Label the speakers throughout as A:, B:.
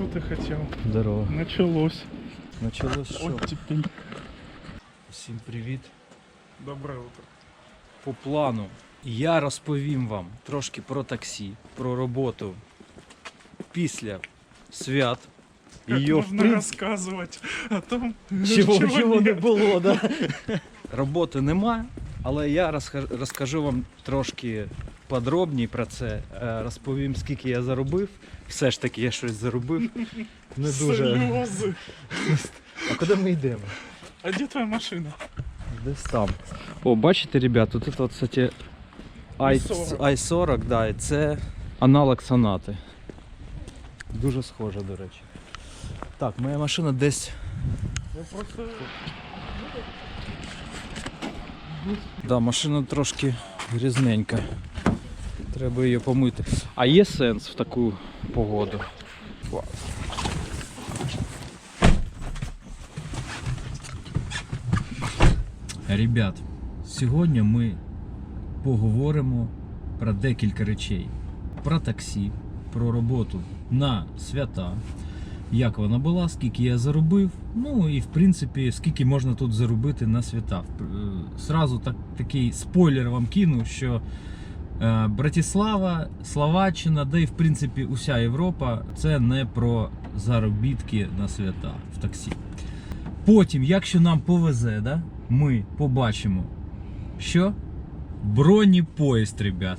A: Что ты хотел?
B: Здорово.
A: Началось.
B: Началось що?
A: Оттепель.
B: Всім привіт.
A: Доброе утро.
B: По плану я розповім вам трошки про таксі, про роботу після свят.
A: Как
B: в
A: можно
B: принципі,
A: рассказывать о том,
B: чого,
A: чего
B: чого не було, да? Роботи нема, але я розкажу вам трошки подробні про це. Е, Розповім, скільки я заробив. Все ж таки я щось заробив. Не дуже. А куди ми йдемо?
A: А где твоя машина?
B: Десь там. О, бачите, ребят, тут це, кстати, i40, i40 да, і це аналог сонати. Дуже схоже, до речі. Так, моя машина десь.
A: Я просто...
B: Да, машина трошки грізненька. Треба її помити. А є сенс в таку погоду? Ребят, сьогодні ми поговоримо про декілька речей: про таксі, про роботу на свята, як вона була, скільки я заробив. Ну і в принципі, скільки можна тут заробити на свята. Сразу так, такий спойлер вам кину, що е, Братислава, Словаччина, да і в принципі уся Європа це не про заробітки на свята в таксі. Потім, якщо нам повезе, да, ми побачимо, що бронепоїзд, ребят.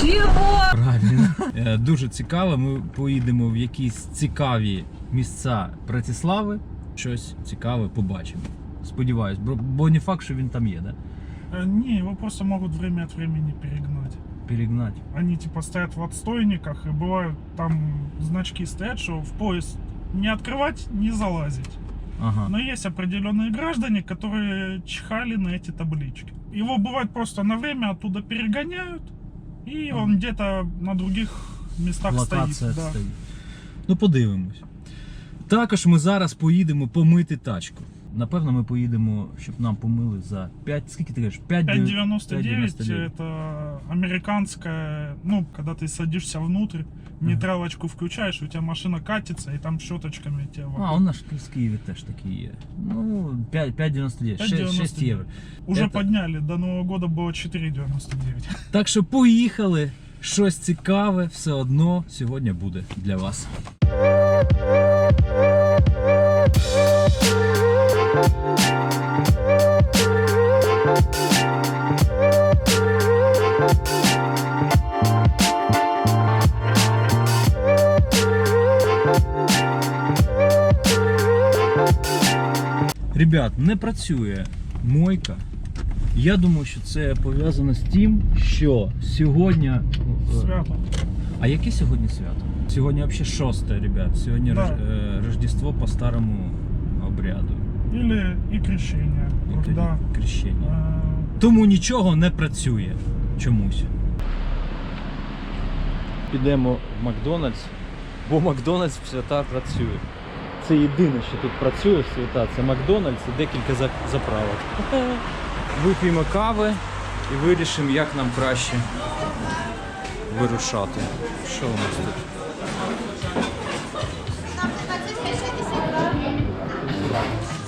C: Чего?
B: Правильно. Е, Дуже цікаво. Ми поїдемо в якісь цікаві місця Братислави. Щось цікаве побачимо. Сподіваюсь, бо, бо не факт, що він там є, да?
A: Э, Не, его просто могут время от времени перегнать.
B: Перегнати.
A: Они типа стоят в отстойниках, и бывают там значки стоят, что в поезд не открывать, не залазить.
B: Ага.
A: Но есть определенные граждане, которые чихали на эти таблички. Его бывает просто на время оттуда перегоняют, и
B: Ага.
A: он где-то на других местах
B: Локація
A: стоит. Да.
B: стоїть. Ну, подивимось. Також ми зараз поїдемо помити тачку. Напевно, ми поїдемо, щоб нам помили за 5. Скільки ти кажеш? 5
A: 5.99
B: 5.99.
A: это американская, ну, когда ты садишься внутрь, нейтралочку включаешь, у тебя машина катится, и там щеточками тебя
B: А,
A: вокруг.
B: у нас в Києві теж такі є. Ну, 5 5,99. 6, 6 євро.
A: Уже
B: это-
A: подняли, до Нового года было 4,99.
B: Так що поїхали. Щось цікаве все одно сьогодні буде для вас. Ребят, не працює мойка. Я думаю, що це пов'язано з тим, що сьогодні. е,
A: Свято.
B: А яке сьогодні свято? Сьогодні взагалі шосте, ребят. Сьогодні. Е, Рождество по старому обряду.
A: Или и крещение.
B: Яке
A: Когда
B: Крещення.
A: э,
B: Тому нічого не працює чомусь. Підемо в Макдональдс, бо Макдональдс в свята працює. Це єдине, що тут працює в свята, це Макдональдс і декілька заправок. Вип'ємо кави і вирішимо, як нам краще вирушати. Що у нас тут?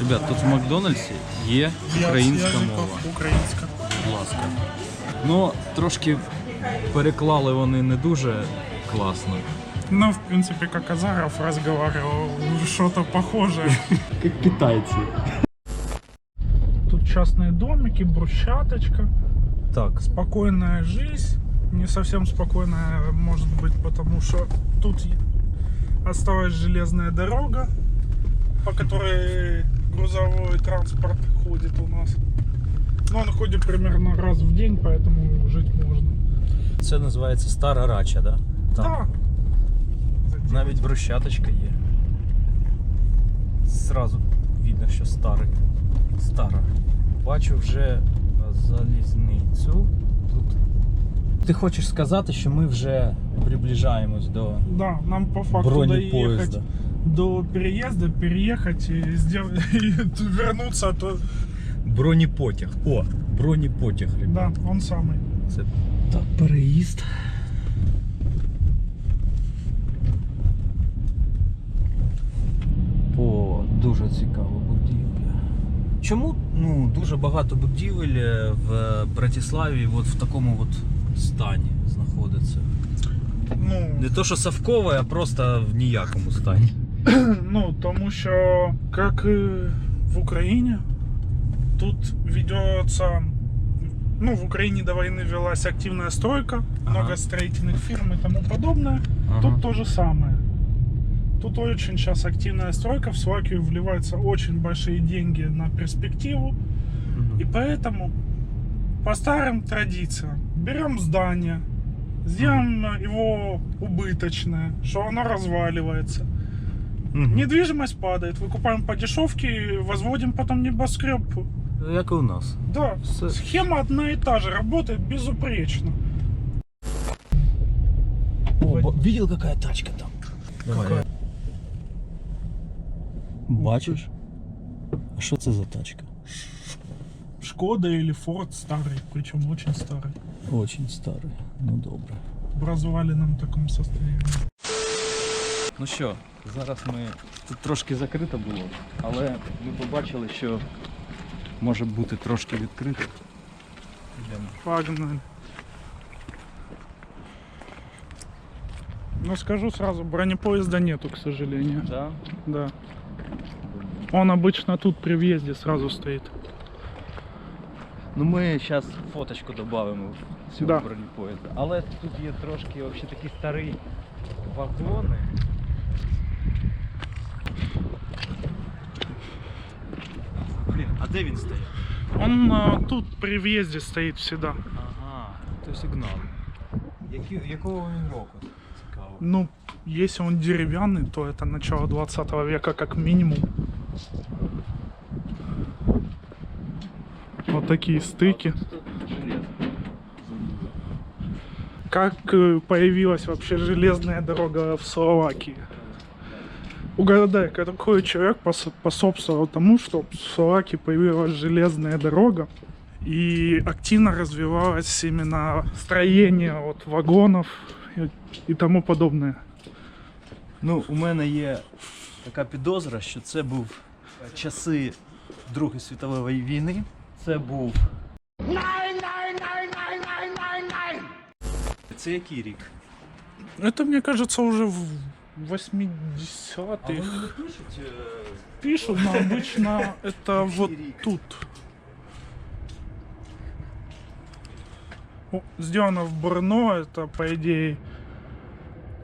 B: Ребят, тут в Макдональдсі є
A: я-
B: українська
A: языков
B: мова.
A: Украинская.
B: Будь ласка. Ну, трошки переклали вони не дуже класно.
A: Ну, в принципе, как Азаров разговаривал, что-то похожее.
B: Як китайці.
A: Тут частные домики, брусчаточка,
B: Так,
A: спокойная жизнь. Не совсем спокойная, может быть, потому что тут и- осталась железная дорога, по которой грузовой транспорт ходит у нас. Но он ходит примерно раз в день, поэтому жить можно.
B: це називається стара рача, да?
A: Да.
B: Навіть брусчаточка є. Зразу видно, що старий. Стара. Бачу вже залізницю. Тут. Ти хочеш сказати, що ми вже приближаємось до
A: Да, нам по факту доехать
B: бронепоїзда.
A: до переезда, переехать и, сделать, и вернуться, то
B: Бронепотяг. О, бронепотяг, ребят.
A: да, он самый.
B: Це так, переїзд. Дуже цікава будівля. Чому ну, дуже багато будівель е, в Братиславі от в такому от стані знаходиться?
A: Ну,
B: Не то, що совкове, а просто в ніякому стані.
A: ну, тому що, як і в Україні, тут ведется, ну, в Украине до войны велась активная стройка,
B: Ага.
A: много строительных фирм и тому подобное.
B: Ага.
A: Тут то же самое. Тут очень сейчас активная стройка, в Словакию вливаются очень большие деньги на перспективу.
B: Мгм.
A: И поэтому по старым традициям берем здание, сделаем его убыточное, что оно разваливается.
B: Мгм.
A: Недвижимость падает, выкупаем по дешевке и возводим потом небоскреб.
B: Як і у нас.
A: Да,
B: С-
A: схема одна и та же, работает безупречно.
B: О, видел, какая тачка там?
A: Какая?
B: Бачиш? А що це за тачка?
A: Шкода или Форд старый, причем очень старый.
B: Очень старий. Ну добре.
A: В разваленном таком состоянии.
B: Ну що, зараз ми. Тут трошки закрито було, але ми побачили, що може бути трошки відкрито. Йдемо.
A: Погнали. Ну скажу сразу, бронепоезда нету, к сожалению.
B: Да?
A: Да. Он обычно тут при въезде сразу стоит.
B: Ну ми зараз фоточку додамо в цього
A: Да.
B: бронепоїзда. Але тут є трошки взагалі такі старі вагони. де він стоїть?
A: Он а, тут при въезде стоит всегда.
B: Ага, то сигнал. Які, якого він року? Цікаво.
A: Ну, если он деревянный, то это начало 20 века как минимум. Вот такие стыки.
B: Железо.
A: Как э, появилась вообще железная дорога в Словакии? Угадай, какой человек пос- способствовал тому, что в Словакии появилась железная дорога и активно развивалось именно строение вот, вагонов и, и тому подобное.
B: Ну, у мене є така підозра, що це був е, часи Другої світової війни. Це був. Це який рік?
A: Это, мне кажется, уже в
B: А
A: 80-х.
B: вони не пишуть. е,
A: Пишут, но обычно это вот тут. Сделано в Брно, это по идее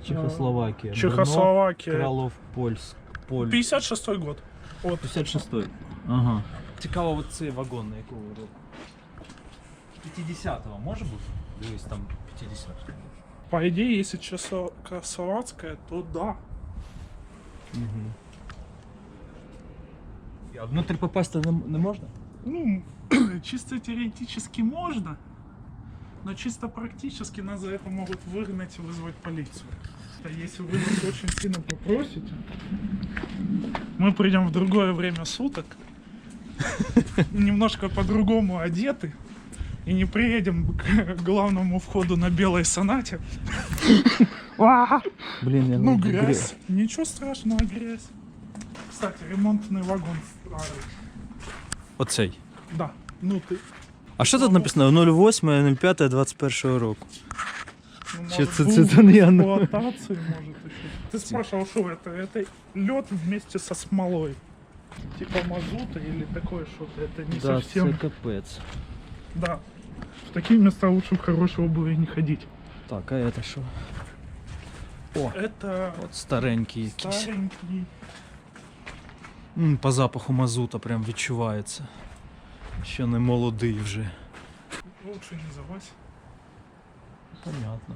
B: Чехословакія.
A: Чехословакия.
B: Кралов Польськ. Поль.
A: 56 год. Вот.
B: 56-й. Ага. Цікаво, от цей вагон на якого року? 50-го може бути? Дивись, там 50-го.
A: По идее, если чехословацкая, то да.
B: Угу. А внутрь попасти не, не можна?
A: Ну, чисто теоретически можно, но чисто практически нас за это могут выгнать и вызвать полицию. А Если вы нас очень сильно попросите, мы придем в другое время суток, немножко по-другому одеты, и не приедем к главному входу на белой сонате.
B: Блін, я
A: Ну, грязь. Ничего страшного, грязь. Кстати, ремонтный вагон старый.
B: Оцей.
A: Да, ну ты
B: А що тут написано? 08, 05, 21 року.
A: Ну,
B: Чи
A: может,
B: це-
A: был
B: це- це не я,
A: в
B: ну.
A: эксплуатации, может, еще. Ты спрашивал, что это? Это лед вместе со смолой. Типа мазута или такое что-то. Это не
B: Да,
A: совсем...
B: це капець.
A: Да. В такие места лучше в хорошей обуви не ходить.
B: Так, а це що? О,
A: Это
B: от старенький якийсь.
A: старенький.
B: М, по запаху мазута прям відчувається. Що не молодий вже.
A: Лучше не завась.
B: Понятно.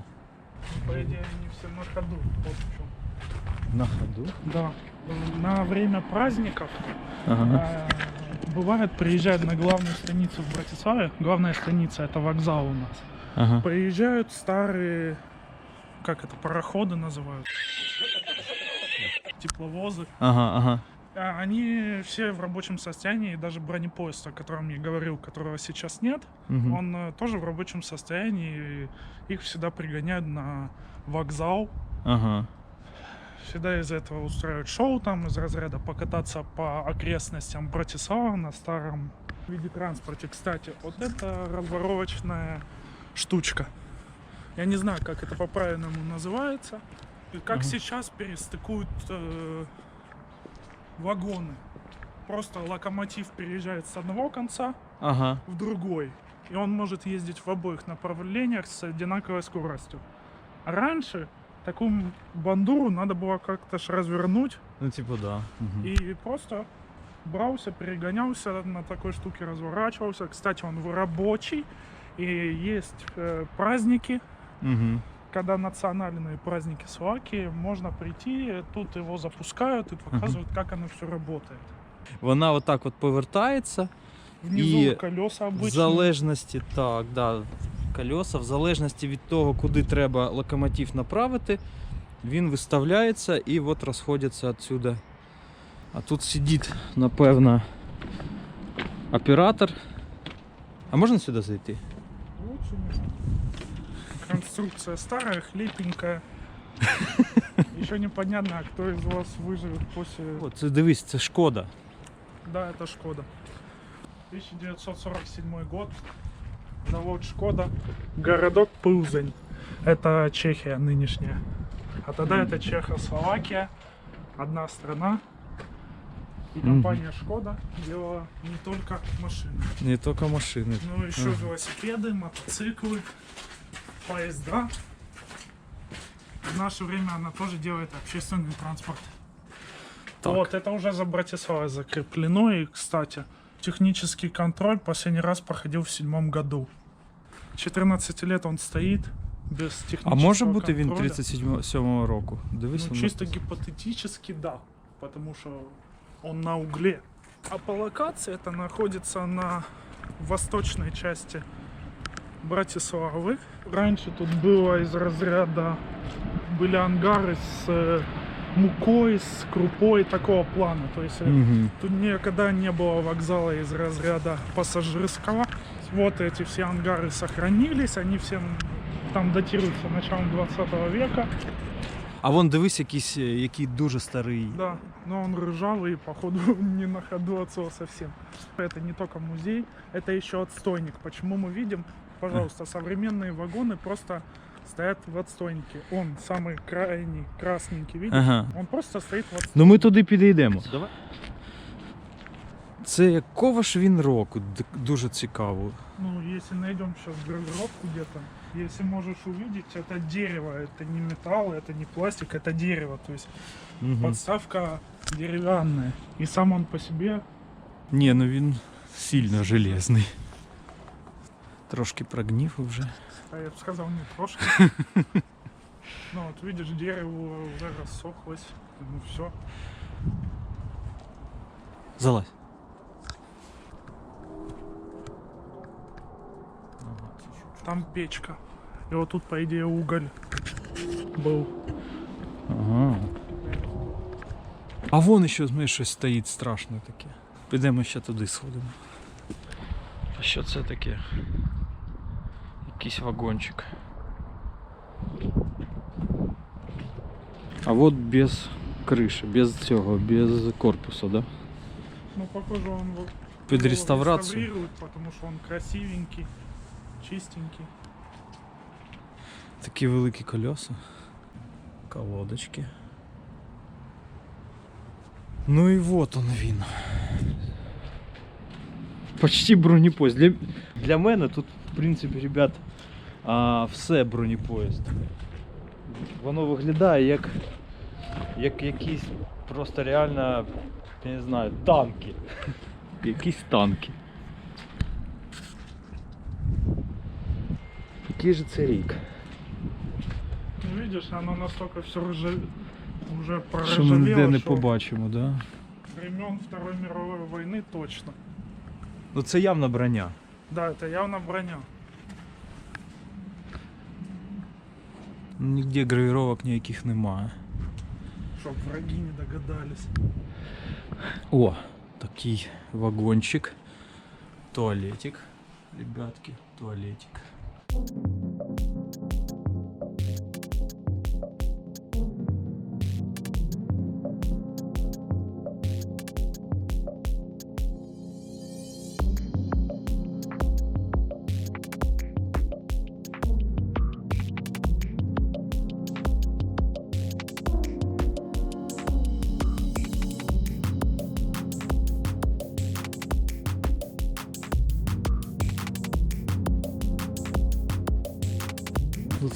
A: По идее, они все на ходу. Вот в чем.
B: На ходу.
A: Да. На время праздников
B: Ага.
A: э, бывает приезжают на главную станицу в Братиславе. Главная станица это вокзал у нас.
B: Ага.
A: Приезжают старые, как это, пароходы называют, тепловозы.
B: Ага, ага.
A: А Они все в рабочем состоянии, даже бронепоезд, о котором я говорил, которого сейчас нет,
B: Мгм.
A: он э, тоже в рабочем состоянии, их всегда пригоняют на вокзал.
B: Ага.
A: Всегда из этого устраивают шоу там из разряда покататься по окрестностям Братислава на старом виде транспорте. Кстати, вот это разворовочная штучка. Я не знаю, как это по-правильному называется. Как
B: Ага.
A: сейчас перестыкуют э, вагоны. Просто локомотив переезжает с одного конца
B: Ага.
A: в другой. И он может ездить в обоих направлениях с одинаковой скоростью. А раньше такую бандуру надо было как-то ж развернуть
B: Ну, типу, да. Угу.
A: и просто брался, перегонялся на такой штуке, разворачивался. Кстати, он в- рабочий. И есть э, праздники,
B: Угу.
A: когда национальные праздники Словакии, можно прийти, тут его запускают и показывают, как оно все работает.
B: Вона отак от повертається.
A: Внизу
B: И
A: колеса
B: В
A: обычные.
B: залежності, так, да, колеса, в залежності від того, куди треба локомотив направити, він виставляється і от розходяться відсюди. А тут сидить, напевно, оператор. А можна сюди зайти?
A: Лучше не надо. Конструкция старая, хлипенькая. Еще непонятно, а кто из вас выживет после...
B: О, це дивись, це шкода.
A: Да, это Шкода. 1947 год. Завод Шкода. Городок Пылзень. Это Чехия нынешняя. А тогда это Чехословакия. Одна страна. И компания Шкода делала не только машины,
B: Не тільки машини.
A: но еще
B: Ага.
A: велосипеды, мотоциклы, поезда. В наше время она тоже делает общественный транспорт.
B: Так.
A: Вот, это уже за Братиславой закреплено. И, кстати, технический контроль последний раз проходил в седьмом году. 14 лет он стоит без
B: А
A: технического
B: може бути він
A: контроля.
B: 37-го року? Дивись,
A: Ну,
B: воно-
A: чисто гипотетически да, потому что он на угле. А по локации это находится на восточной части Братиславы. Раньше тут было из разряда были ангары с э, мукой, с крупой такого плана. То есть
B: Мгм.
A: Тут никогда не было вокзала из разряда пассажирского. Вот эти все ангары сохранились, они все там датируются началом 20 века.
B: А вон дивись, якийсь, який дуже старий.
A: Да, но он ржавый походу не на ходу от слова совсем. Это не только музей, это еще отстойник. Почему мы видим, пожалуйста, современные вагоны просто стоят в отстойнике. Он самый крайний, красненький, видишь?
B: Ага.
A: Он просто стоит в отстойнике.
B: Ну ми туди підійдемо. Давай. Це якого ж він року? Д- Дуже цікаво.
A: Ну, если найдем сейчас гравировку где-то, если можешь увидеть, это дерево, это не металл, это не пластик, это дерево. То есть
B: Угу.
A: подставка деревянная. И сам он по себе,
B: Ні, ну він сильно железний. Трошки прогнів вже.
A: а я бы сказал, не трошки. Ну вот видишь, дерево уже рассохлось. Ну все.
B: Залазь.
A: Там печка. И вот тут, по идее, уголь был.
B: Ага. А вон ще знаєш, щось стоїть страшне таке. Підемо ще туди сходимо. А що це таке? Якийсь вагончик. А от без криші, без цього, без корпусу, да?
A: Ну, похоже, он вот
B: Під
A: его
B: реставрацію.
A: реставрируют, потому что он красивенький, чистенький.
B: Такі великі колеса. Колодочки. Ну і вот он він. Почти бронепоїзд. Для, для мене тут, в принципі, ребят, все бронепоїзд. Воно виглядає як, як якісь просто реально, я не знаю, танки. Якісь танки. Який же це рік?
A: Ну, видишь, оно настолько все уже
B: Що ми ніде не побачимо, да?
A: времен Второй мировой войны точно.
B: Ну це явно броня.
A: Да, это явно броня.
B: Нігде гравіровок ніяких немає.
A: Чтоб враги не догадались.
B: О, такий вагончик. Туалетик. Ребятки, туалетик.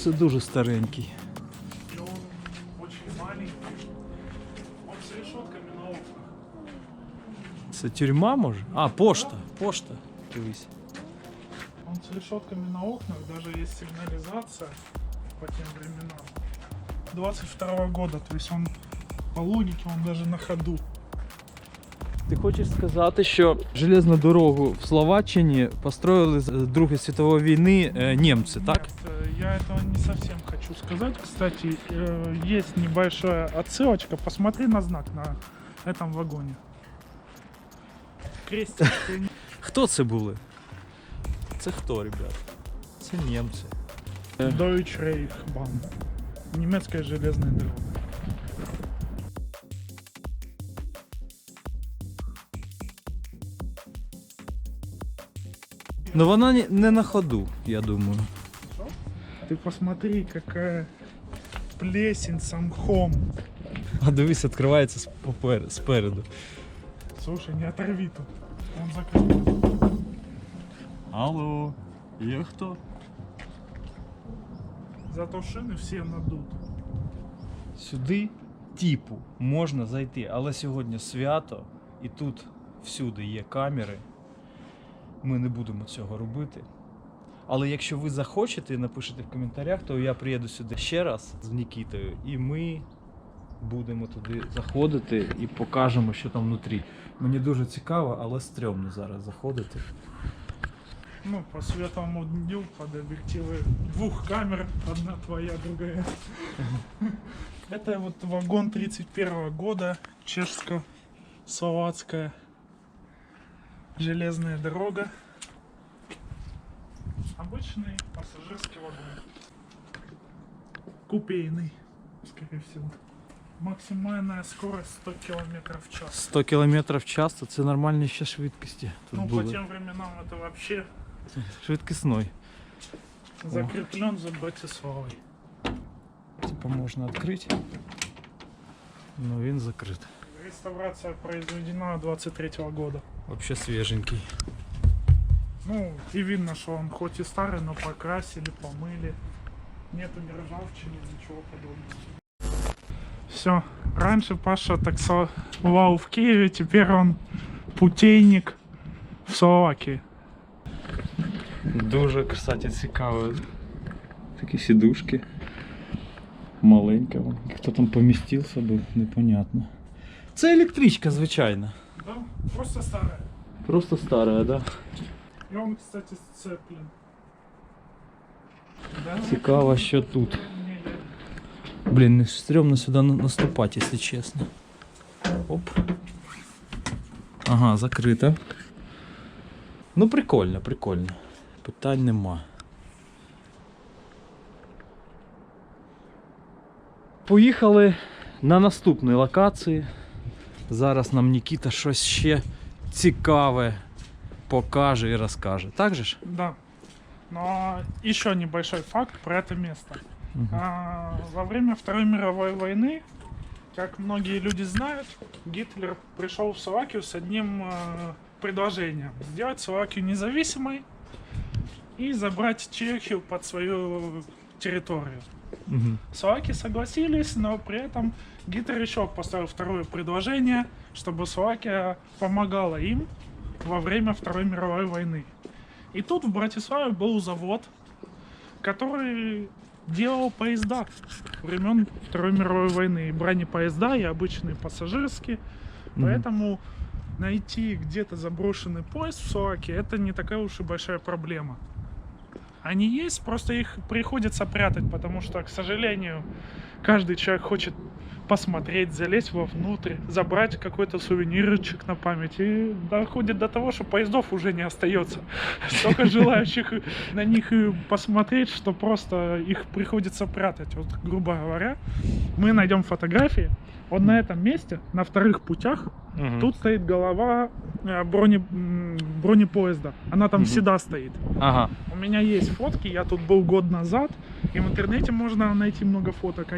B: це дуже старенький.
A: И он очень маленький. Он с решетками на окнах.
B: Це тюрма може? А, пошта. Пошта. Дивись.
A: Он с решетками на окнах, даже есть сигнализация по тем временам. 22 года, то есть он по логике он даже на ходу.
B: Ти хочеш сказати, що железну дорогу в Словаччині построїли з Другої світової війни е, німці, так?
A: Нет, э, я этого не совсем хочу сказать. Кстати, э, есть небольшая отсылочка. Посмотри на знак на этом вагоне. Крестик.
B: Хто це були? Це хто, ребят? Це німці.
A: Deutsche Reich Bahn. Немецкая железная дорога.
B: Ну вона не на ходу, я думаю.
A: Ты посмотри, какая плесень с мхом.
B: А дивись, відкривається спопер- спереду.
A: Слушай, не оторви тут. Он закрыт.
B: Алло, є хто?
A: Зато шины все надут.
B: Сюди, типу, можна зайти, але сьогодні свято, і тут всюди є камери. Ми не будемо цього робити. Але якщо ви захочете і напишете в коментарях, то я приїду сюди ще раз з Нікітою, і ми будемо туди заходити і покажемо, що там внутрі. Мені дуже цікаво, але стрьомно зараз заходити.
A: Ну, по светлому дню под объективы двух камер, одна твоя, другая. Это вот вагон 31 года, чешско-словацкая железная дорога. Обычный пассажирский вагон. Купейный, скорее всего. Максимальная скорость 100 км в час.
B: 100 км в час то це нормальні ще швидкості. Тут
A: Ну, по
B: були.
A: тем временам это вообще
B: Швидкісної.
A: закреплен за Братиславой.
B: Типа можна відкрити. Ну він закрит.
A: Реставрация произведена 23 года.
B: Вообще свеженький.
A: Ну, и видно, что он хоть и старый, но покрасили, помыли. Нету ни ржавчины, ничего подобного. Все. Раньше Паша таксовал в Киеве, теперь он путейник в Словакии.
B: Дуже, кстати, цікаво. Такі сідушки. Маленька. вон. Хто там помістився був, непонятно. Це електричка, звичайна.
A: Да? Просто старая.
B: Просто стара, да?
A: И он, кстати, сцеплен.
B: Цікаво, що тут. Блін, не стрьомно сюди наступати, якщо чесно. Оп. Ага, закрита. Ну, прикольно, прикольно. Питань нема. Поїхали на наступні локації. Зараз нам Нікіта щось ще цікаве покаже і розкаже. Так же ж?
A: Да. Но еще небольшой факт про это место.
B: Мгм.
A: А, во время Второй мировой войны, как многие люди знают, Гитлер пришел в Словакию с одним э, предложением. Сделать Словакию независимой и забрать Чехию под свою территорию.
B: Мгм.
A: Словаки согласились, но при этом Гитлер еще поставил второе предложение, чтобы Словакия помогала им во время Второй мировой войны. И тут в Братиславе был завод, который делал поезда времен Второй мировой войны. И бронепоезда, и обычные пассажирские.
B: Мгм.
A: Поэтому найти где-то заброшенный поезд в Словакии это не такая уж и большая проблема. Они есть, просто их приходится прятать, потому что, к сожалению, каждый человек хочет посмотреть, залезть вовнутрь, забрать какой-то сувенирчик на память. И доходит до того, что поездов уже не остается. Столько желающих на них посмотреть, что просто их приходится прятать. Вот, грубо говоря, мы найдем фотографии. Вот на этом месте, на вторых путях,
B: Мгм.
A: тут стоит голова э, броне, м, бронепоезда. Она там
B: Мгм.
A: всегда стоит.
B: Ага.
A: У меня есть фотки, я тут был год назад, и в интернете можно найти много фоток.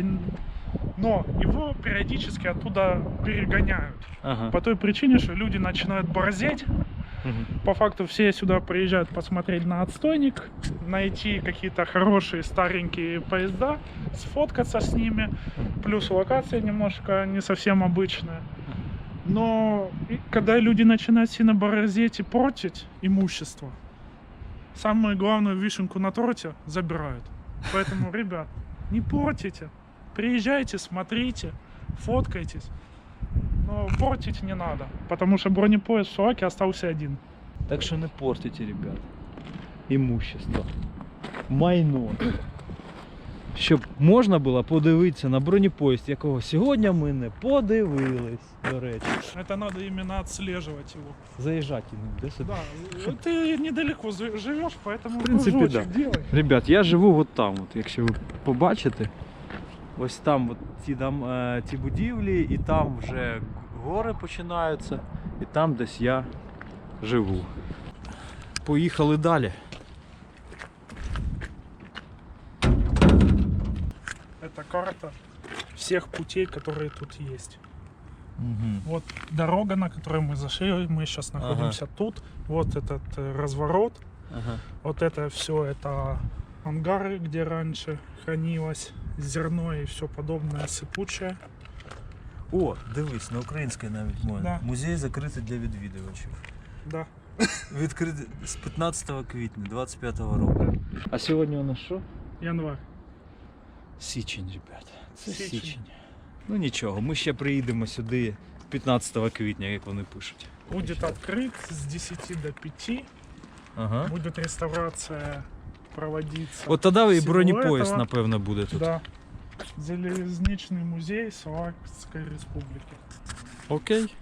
A: Но его периодически оттуда перегоняют.
B: Ага.
A: По той причине, что люди начинают борзеть, По факту все сюда приезжают посмотреть на отстойник, найти какие-то хорошие старенькие поезда, сфоткаться с ними. Плюс локация немножко не совсем обычная. Но когда люди начинают сильно борозеть и портить имущество, самую главную вишенку на торте забирают. Поэтому, ребят, не портите. Приезжайте, смотрите, фоткайтесь. Но портить не надо, потому что бронепоезд в Суаке остался один.
B: Так що не портите, ребят. Імущество. Майно. Щоб можна було подивитися на бронепоїзд, якого сьогодні ми не подивились, до речі.
A: Это надо именно отслеживать его.
B: Заїжджати ним, де сюди.
A: Да, ты недалеко зы- живешь, поэтому
B: В принципе,
A: кружочек
B: да.
A: делай.
B: Ребят, я живу от там, от, якщо ви побачите. Ось там от ці, дам, е, ці будівлі, і там вже гори починаються, і там десь я живу. Поїхали далі.
A: Это карта всех путей, которые тут есть.
B: Угу.
A: Вот дорога, на которой мы зашли, мы сейчас
B: Ага.
A: находимся тут. Вот этот э, разворот.
B: Ага.
A: Вот это все, это ангары, где раньше хранилось зерно и все подобное сыпучее.
B: О, дивись, на українській навіть можна.
A: Да.
B: Музей закритий для відвідувачів.
A: Да.
B: Відкритий з 15 квітня 25-го року. А сьогодні у нас що?
A: Январь.
B: Січень, ребят. Це
A: Січень.
B: січень. Ну нічого, ми ще приїдемо сюди 15 квітня, як вони пишуть.
A: Будет открыт с 10 до 5.
B: Ага.
A: Будет реставрация проводиться.
B: От тоді і
A: всего
B: бронепоїзд,
A: этого.
B: напевно, буде тут.
A: Да. Залезничный музей Словакской Республики.
B: Окей.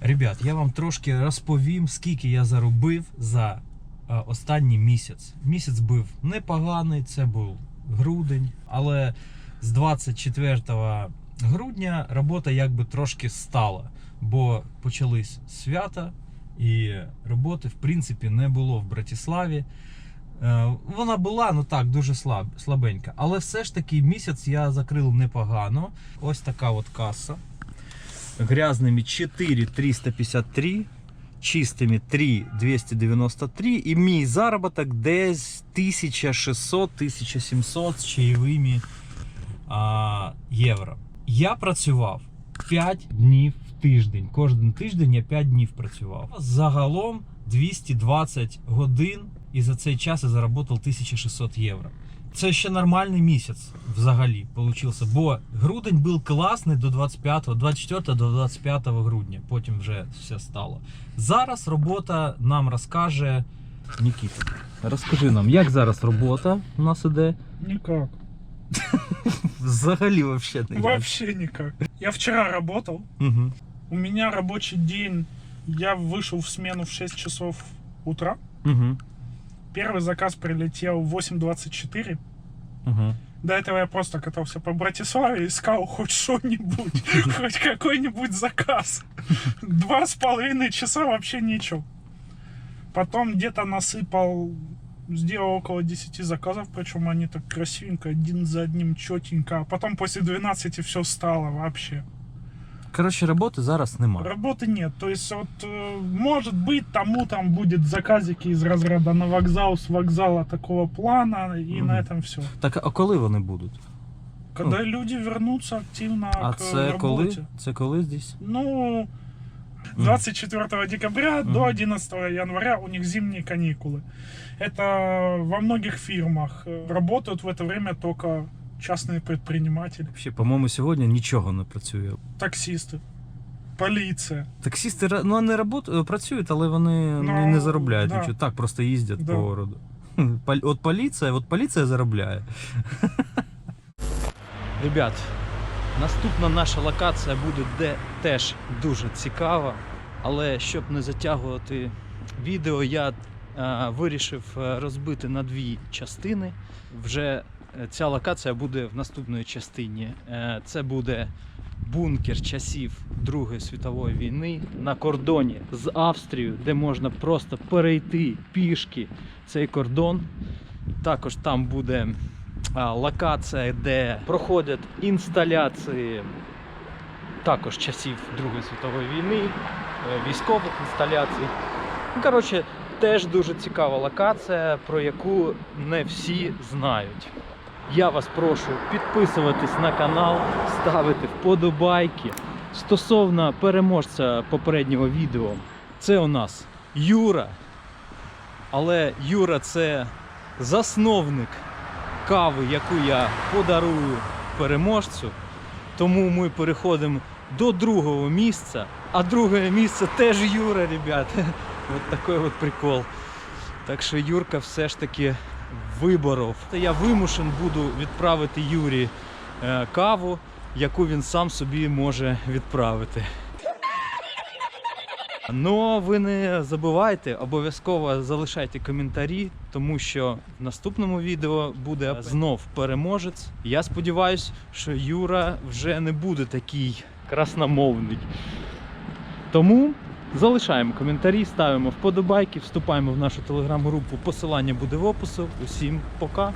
B: Ребят, я вам трошки розповім, скільки я заробив за е, останній місяць. Місяць був непоганий, це був грудень, але з 24 грудня робота якби трошки стала, бо почались свята і роботи в принципі не було в Братиславі. Е, Вона була, ну так, дуже слаб, слабенька. Але все ж таки місяць я закрив непогано. Ось така от каса. Грязними 4,353, чистими 3,293. І мій заробіток десь 1600-1700 з чаєвими а, євро. Я працював 5 днів тиждень. Кожен тиждень я 5 днів працював. Загалом 220 годин, і за цей час я заробив 1600 євро. Це ще нормальний місяць взагалі получився, бо грудень був класний до 25, 24 до 25 грудня. Потім вже все стало. Зараз робота нам розкаже Нікіта. Розкажи нам, як зараз робота у нас іде?
A: Никак.
B: Взагалі вообще не
A: Вообще никак. Я вчера работал.
B: Угу.
A: У меня рабочий день. Я вышел в смену в 6 часов утра.
B: Угу.
A: Первый заказ прилетел в 8.24.
B: Угу.
A: До этого я просто катался по Братиславе, искал хоть что-нибудь, хоть какой-нибудь заказ. Два с половиной часа вообще ничего. Потом где-то насыпал, сделал около 10 заказов, причем они так красивенько, один за одним, четенько. А потом после 12 все стало вообще.
B: Коротше, роботи зараз немає.
A: Работы нет. То есть вот э, может быть тому там будет заказики из разряда на вокзал с вокзала такого плана и
B: Мгм.
A: на этом все.
B: Так а коли вони будуть?
A: Когда люди вернутся активно
B: А
A: к
B: це
A: работе.
B: коли? Це коли здесь?
A: Ну, 24 декабря
B: Мгм.
A: до 11 января у них зимние каникулы. Это во многих фирмах э, работают в это время только частные предприниматели,
B: Ще, по-моєму, сьогодні нічого не працює.
A: таксисты, полиция.
B: Таксісти ну, не работ... працюють, але вони
A: Ну,
B: не, заробляють
A: да.
B: нічого. Так, просто їздять
A: Да.
B: по городу. От поліція, от поліція заробляє. Ребят, наступна наша локація буде де теж дуже цікава. Але щоб не затягувати відео, я е, вирішив е, розбити на дві частини. Вже ця локація буде в наступної частині. Е, це буде бункер часів Другої світової війни на кордоні з Австрією, де можна просто перейти пішки цей кордон. Також там буде локація, де проходять інсталяції також часів Другої світової війни. е, військових інсталяцій. Ну, коротше, теж дуже цікава локація, про яку не всі знають. Я вас прошу підписуватись на канал, ставити вподобайки. Стосовно переможця попереднього відео, це у нас Юра. Але Юра це засновник кави, яку я подарую переможцю. Тому ми переходимо до другого місця. А друге місце теж Юра, ребята. От такий от прикол. Так що Юрка все ж таки виборов. Я вимушен буду відправити Юрі е, каву, яку він сам собі може відправити. Ну, ви не забувайте, обов'язково залишайте коментарі, тому що в наступному відео буде знов переможець. Я сподіваюся, що Юра вже не буде такий красномовний. Тому залишаємо коментарі, ставимо вподобайки, вступаємо в нашу телеграм-групу. Посилання буде в опису. Усім пока!